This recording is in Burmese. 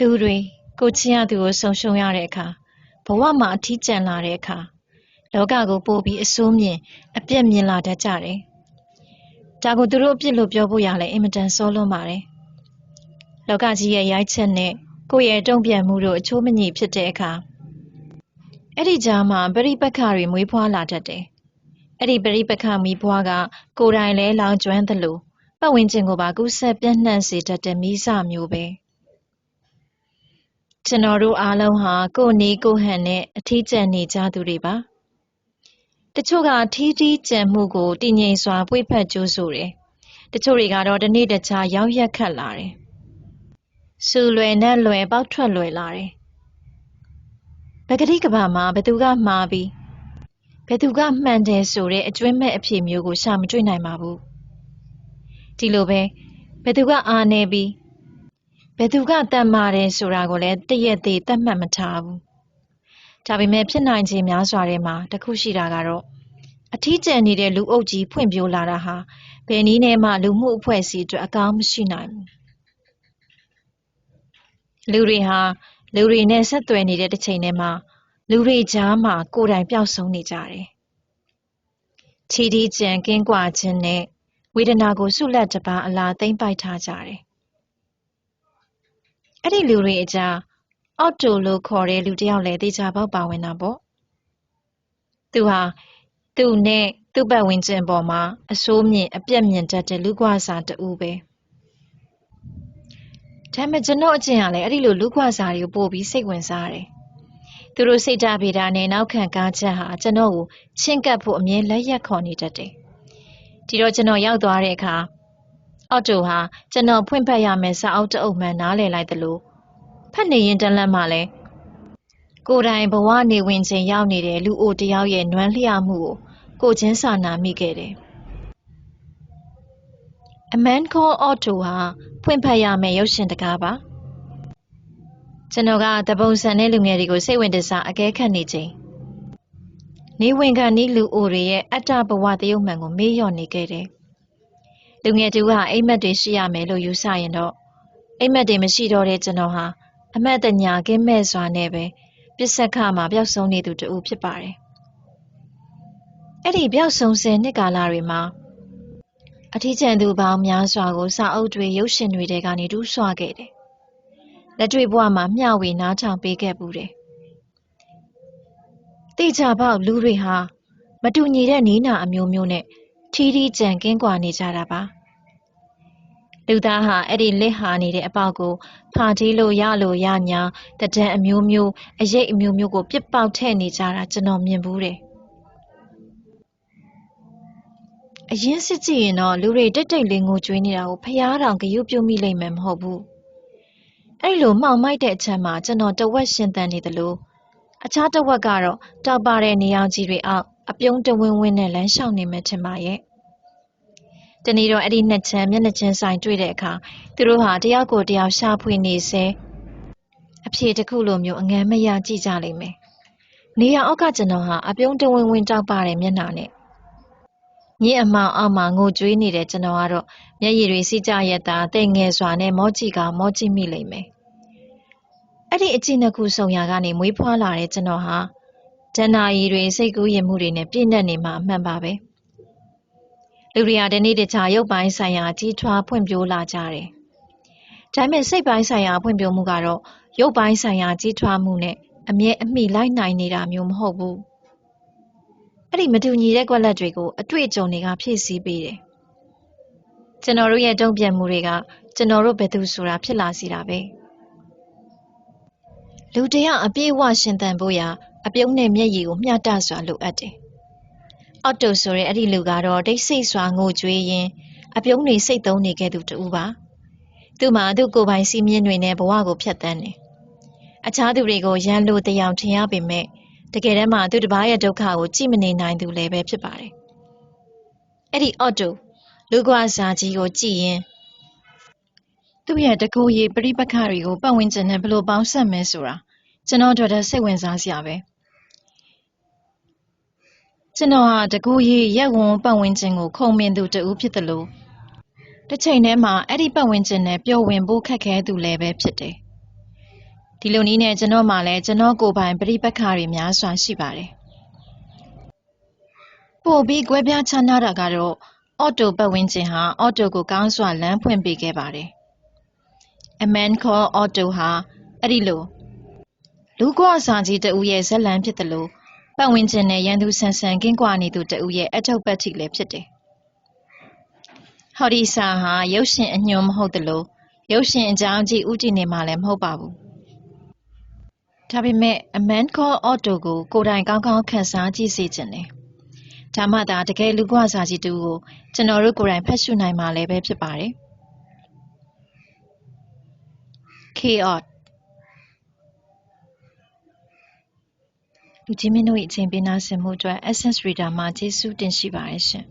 လူတွေကိုချစ်ရသူကိုဆုံးရှုံးရတဲ့အခါဘဝမှာအထီးကျန်လာတဲ့အခါလောကကိုပို့ပြီးအဆိုးမြင်အပြက်မြင်လာတတ်ကြတယ်။ဒါကိုသူတို့အပြစ်လို့ပြောဖို့ရလဲအင်မတန်စောလွန်းပါတယ်။လောကကြီးရဲ့ရိုက်ချက်နဲ့ကိုယ့်ရဲ့တုံ့ပြန်မှုတို့အချိုးမညီဖြစ်တဲ့အခါအဲ့ဒီကြားမှာပရိပက္ခတွေမွေးဖွားလာတတ်တယ်။အဲ့ဒီပရိပက္ခမီးဖွားကကိုယ်တိုင်လဲလောင်ကျွမ်းသလိုပတ်ဝန်းကျင်ကိုပါကူးဆက်ပြန့်နှံ့စေတတ်တဲ့မီးစမျိုးပဲ။ ကျွန်တော်တို့အားလုံးဟာကိုယ်နေကိုယ်ဟန်နဲ့အထီးကျန်နေကြသူတွေပါ။တချို့ကထီးထီးကျန်မှုကိုတည်ငြိမ်စွာပွေ့ဖက်ကြိုးဆိုတယ်။တချို့တွေကတော့တစ်နေ့တစ်ခြားရောက်ရက်ခတ်လာတယ်။စူလွယ်နဲ့လွယ်ပေါက်ထွက်လွယ်လာတယ်။ပကတိကဘာမှာဘသူကမှားပြီးဘယ်သူကမှန်တယ်ဆိုတဲ့အကျွမ်းမဲ့အဖြစ်မျိုးကိုရှာမတွေ့နိုင်ပါဘူး။ဒီလိုပဲဘယ်သူကအာနေပြီး ဘယ်သူကတတ်မာတယ်ဆိုတာကိုလည်းတရက်သေးသတ်မှတ်မထားဘူး။ဒါပေမဲ့ဖြစ်နိုင်ခြေများစွာထဲမှာတစ်ခုရှိတာကတော့အထီးကျန်နေတဲ့လူအုပ်ကြီးဖွင့်ပြိုးလာတာဟာဘယ်နည်းနဲ့မှလူမှုအဖွဲ့အစည်းအတွက်အကောင်းမရှိနိုင်ဘူး။လူတွေဟာလူတွေနဲ့ဆက်သွယ်နေတဲ့တစ်ချိန်တည်းမှာလူတွေကြားမှာကိုယ်တိုင်ပျောက်ဆုံးနေကြတယ်။ထီထီကျန်ကင်းကွာခြင်းနဲ့ဝေဒနာကိုဆုလက်တပါအလားသိမ့်ပိုက်ထားကြတယ်။ အဲ့ဒီလူတွေအကြားအော့တိုလို့ခေါ်တဲ့လူတစ်ယောက်လည်းတေချာပေါက်ပါဝင်တာပေါ့။သူဟာသူ့နဲ့သူ့ပတ်ဝန်းကျင်ပေါ်မှာအဆိုးမြင်အပြက်မြင်တတ်တဲ့လူကွာစာတူပဲ။ဒါပေမဲ့ကျွန်တော်အကျင့်ကလည်းအဲ့ဒီလိုလူကွာစာတွေကိုပို့ပြီးစိတ်ဝင်စားတယ်။သူတို့စိတ်ဓာတ်ဗေဒနဲ့နောက်ခံကားချက်ဟာကျွန်တော်ကိုချင်းကပ်ဖို့အမြဲလက်ရက်ခေါ်နေတတ်တယ်။ဒီတော့ကျွန်တော်ရောက်သွားတဲ့အခါ အော်တိုဟာကျွန်တော်ဖွင့်ဖက်ရမယ်စာအုပ်တအုပ်မှန်နားလည်လိုက်သလိုဖတ်နေရင်တလက်မှလည်းကိုယ်တိုင်ဘဝနေဝင်ခြင်းရောက်နေတဲ့လူအိုတယောက်ရဲ့နွမ်းလျမှုကိုကိုချင်းစာနာမိခဲ့တယ်။ A Man Called Otto ဟာဖွင့်ဖက်ရမယ်ရုပ်ရှင်တကားပါ။ကျွန်တော်ကတပုံစံတဲ့လူငယ်တွေကိုစိတ်ဝင်တစားအကဲခတ်နေချိန်နေဝင်ခံဤလူအိုတွေရဲ့အတ္တဘဝတရုပ်မှန်ကိုမေ့လျော့နေခဲ့တယ်။ လူငယ်တူကအိမ်မက်တွေရှိရမယ်လို့ယူဆရင်တော့အိမ်မက်တွေမရှိတော့တဲ့ကျွန်တော်ဟာအမတ်တညာကင်းမဲ့စွာနဲ့ပဲပစ္စက္ခမှာပျောက်ဆုံးနေသူတူဖြစ်ပါတယ်။အဲ့ဒီပျောက်ဆုံးစဉ်နှစ်ကာလတွေမှာအထီးကျန်သူပေါင်းများစွာကိုစာအုပ်တွေရုပ်ရှင်တွေတဲကနေတူးဆွခဲ့တယ်။လက်တွေ့ဘဝမှာမျှဝေနားထောင်ပေးခဲ့ပူတယ်။တိကျပေါက်လူတွေဟာမတူညီတဲ့နီးနာအမျိုးမျိုးနဲ့ထီးထီးကြံကင်းကွာနေကြတာပါ။ လူသားဟာအဲ့ဒီလက်ဟာနေတဲ့အပေါက်ကိုဖာတီးလို့ရလို့ရညာတဒံအမျိုးမျိုးအရေးအမျိုးမျိုးကိုပြစ်ပေါက်ထဲ့နေကြတာကျွန်တော်မြင်ဘူးတယ်။အရင်စစ်ကြည့်ရင်တော့လူတွေတိတ်တိတ်လေးငိုကြွေးနေတာကိုဖျားတောင်ဂရုပြုမိလိမ့်မယ်မဟုတ်ဘူး။အဲ့လိုမှောင်မိုက်တဲ့အချက်မှာကျွန်တော်တဝက်ရှင်သန်နေသလိုအခြားတဝက်ကတော့တောက်ပါတဲ့နေအောင်ကြီးတွေအောက်အပြုံးတဝင်းဝင်းနဲ့လမ်းလျှောက်နေမှထင်ပါရဲ့။ တနေ့တော့အဲ့ဒီနှစ်ချမ်းမျက်နှာချင်းဆိုင်တွေ့တဲ့အခါသူတို့ဟာတယောက်ကိုတယောက်ရှာဖွေနေစေအဖြေတစ်ခုလိုမျိုးအငမ်းမရကြည့်ကြလိမ့်မယ်။နေရအောက်ကကျွန်တော်ဟာအပြုံးတဝင်းဝင်းတောက်ပါတဲ့မျက်နှာနဲ့ညင်အမောင်အောက်မှာငိုကြွေးနေတဲ့ကျွန်တော်ကတော့မျက်ရည်တွေစီးကြရက်တာတိတ်ငယ်စွာနဲ့မောကြည့်ကမောကြည့်မိလိမ့်မယ်။အဲ့ဒီအကြည့်နှစ်ခုဆုံရာကနေမွေးဖွားလာတဲ့ကျွန်တော်ဟာဒဏ္ဍာရီတွေစိတ်ကူးရင်မှုတွေနဲ့ပြည့်နှက်နေမှာအမှန်ပါပဲ။ လူတွေဟာဒီနေ့တခြားရုပ်ပိုင်းဆိုင်ရာကြီးထွားဖွံ့ဖြိုးလာကြတယ်။ဒါပေမဲ့စိတ်ပိုင်းဆိုင်ရာဖွံ့ဖြိုးမှုကတော့ရုပ်ပိုင်းဆိုင်ရာကြီးထွားမှုနဲ့အမြဲအမိလိုက်နိုင်နေတာမျိုးမဟုတ်ဘူး။အဲ့ဒီမတူညီတဲ့ကွက်လက်တွေကိုအတွေ့အကြုံတွေကဖြည့်ဆည်းပေးတယ်။ကျွန်တော်တို့ရဲ့တုံ့ပြန်မှုတွေကကျွန်တော်တို့ဘယ်သူဆိုတာဖြစ်လာစေတာပဲ။လူတယောက်အပြည့်အဝရှင်သန်ဖို့ရာအပြုံးနဲ့မျက်ရည်ကိုမျှတစွာလိုအပ်တယ်။ အော့တိုဆိုတဲ့အဲ့ဒီလူကတော့တိတ်ဆိတ်စွာငိုကြွေးရင်းအပြုံးတွေစိတ်သုံးနေခဲ့သူတူပါ။သူ့မှာသူ့ကိုယ်ပိုင်စီးမြင်တွေနဲ့ဘဝကိုဖျက်ဆီးတယ်။အခြားသူတွေကိုရန်လိုတရားထင်ရပေမဲ့တကယ်တမ်းမှာသူတစ်ပါးရဲ့ဒုက္ခကိုကြည့်မနေနိုင်သူလည်းပဲဖြစ်ပါတယ်။အဲ့ဒီအော့တိုလူကွာစာကြီးကိုကြည့်ရင်သူ့ရဲ့တကူရီပြိပခါတွေကိုပတ်ဝန်းကျင်နဲ့ဘယ်လိုပေါင်းဆက်မဲဆိုတာကျွန်တော်တို့စိတ်ဝင်စားစရာပဲ။ ကျွန်တော်ဟာတကူရီရက်ဝန်ပတ်ဝန်းကျင်ကိုခုံမင်သူတူဖြစ်တယ်လို့တစ်ချိန်တည်းမှာအဲ့ဒီပတ်ဝန်းကျင်နဲ့ပျော်ဝင်ဖို့ခက်ခဲသူလည်းပဲဖြစ်တယ်။ဒီလိုနည်းနဲ့ကျွန်တော်မှလည်းကျွန်တော်ကိုယ်ပိုင်ပရိပက္ခတွေများစွာရှိပါတယ်ပို့ပြီးကွဲပြားခြားနားတာကတော့အော်တိုပတ်ဝန်းကျင်ဟာအော်တိုကိုကောင်းစွာလမ်းဖွင့်ပေးခဲ့ပါတယ် A man called Otto ဟာအဲ့ဒီလိုလူကွာစာကြီးတဦးရဲ့ဇက်လန်ဖြစ်တယ်လို့ ပတ်ဝန်းကျင်နဲ့ရန်သူဆန်ဆန်ကင်းကွာနေသူတဦးရဲ့အထောက်ပတ်ထိလည်းဖြစ်တယ်ဟော်ဒီစာဟာရုပ်ရှင်အညွန်မဟုတ်တယ်လို့ရုပ်ရှင်အကြောင်းကြည့်ဥတည်နေမှလည်းမဟုတ်ပါဘူးဒါပေမဲ့ A man called Otto ကိုကိုယ်တိုင်ကောင်းကောင်းခန်းစားကြည့်စေချင်တယ်ဒါမှသာတကယ်လူကွာစာကြီးတူကိုကျွန်တော်တို့ကိုယ်တိုင်ဖတ်ရှုနိုင်မှာလည်းပဲဖြစ်ပါတယ် chaos လူကြီးမင်းတို့၏အချိန်ပေးနာဆင်မှုအတွက် Essence Reader မှာကျေးဇူးတင်ရှိပါတယ်ရှင်